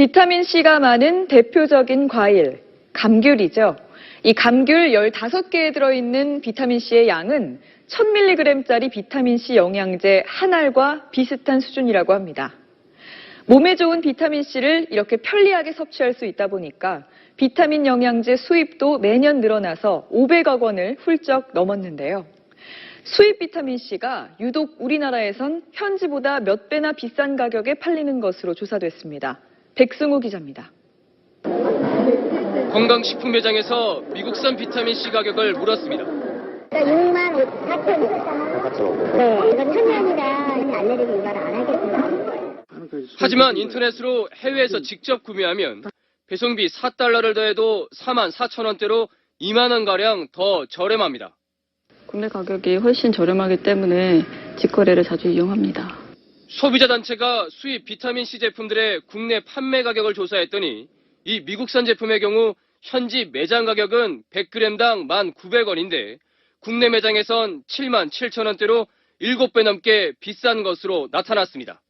비타민 C가 많은 대표적인 과일, 감귤이죠. 이 감귤 15개에 들어있는 비타민 C의 양은 1000mg짜리 비타민 C 영양제 한 알과 비슷한 수준이라고 합니다. 몸에 좋은 비타민 C를 이렇게 편리하게 섭취할 수 있다 보니까 비타민 영양제 수입도 매년 늘어나서 500억 원을 훌쩍 넘었는데요. 수입 비타민 C가 유독 우리나라에선 현지보다 몇 배나 비싼 가격에 팔리는 것으로 조사됐습니다. 백승우 기자입니다. 건강식품 매장에서 미국산 비타민 C 가격을 물었습니다. 6만 4천 4천 네, 이건 천연이라 알레르기 유발을 안 하겠고요. 하지만 인터넷으로 해외에서 직접 구매하면 배송비 4달러를 더해도 4만 4천 원대로 2만 원가량 더 저렴합니다. 국내 가격이 훨씬 저렴하기 때문에 직거래를 자주 이용합니다. 소비자 단체가 수입 비타민 C 제품들의 국내 판매 가격을 조사했더니 이 미국산 제품의 경우 현지 매장 가격은 100g당 1,900원인데 국내 매장에선 7만 7천 원대로 7배 넘게 비싼 것으로 나타났습니다.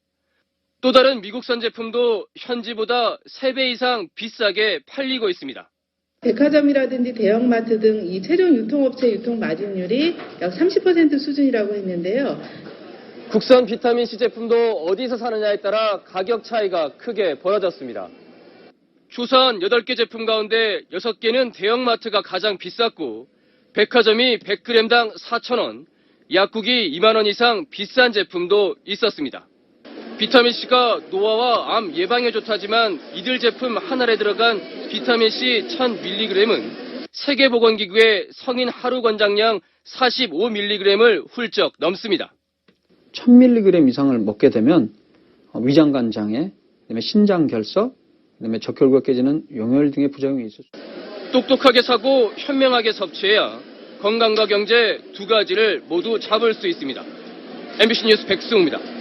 또 다른 미국산 제품도 현지보다 3배 이상 비싸게 팔리고 있습니다. 백화점이라든지 대형마트 등 이 최종 유통업체 유통 마진율이 약 30% 수준이라고 했는데요. 국산 비타민 C 제품도 어디서 사느냐에 따라 가격 차이가 크게 벌어졌습니다. 조사한 8개 제품 가운데 6개는 대형마트가 가장 비쌌고 백화점이 100g당 4,000원, 약국이 2만원 이상 비싼 제품도 있었습니다. 비타민C가 노화와 암 예방에 좋다지만 이들 제품 하나에 들어간 비타민C 1000mg은 세계보건기구의 성인 하루 권장량 45mg을 훌쩍 넘습니다. 1000mg 이상을 먹게 되면 어, 위장관 장애, 그다음에 신장 결석, 그다음에 적혈구가 깨지는 용혈 등의 부작용이 있을 수 있습니다. 똑똑하게 사고 현명하게 섭취해야 건강과 경제 두 가지를 모두 잡을 수 있습니다. MBC 뉴스 백승우입니다.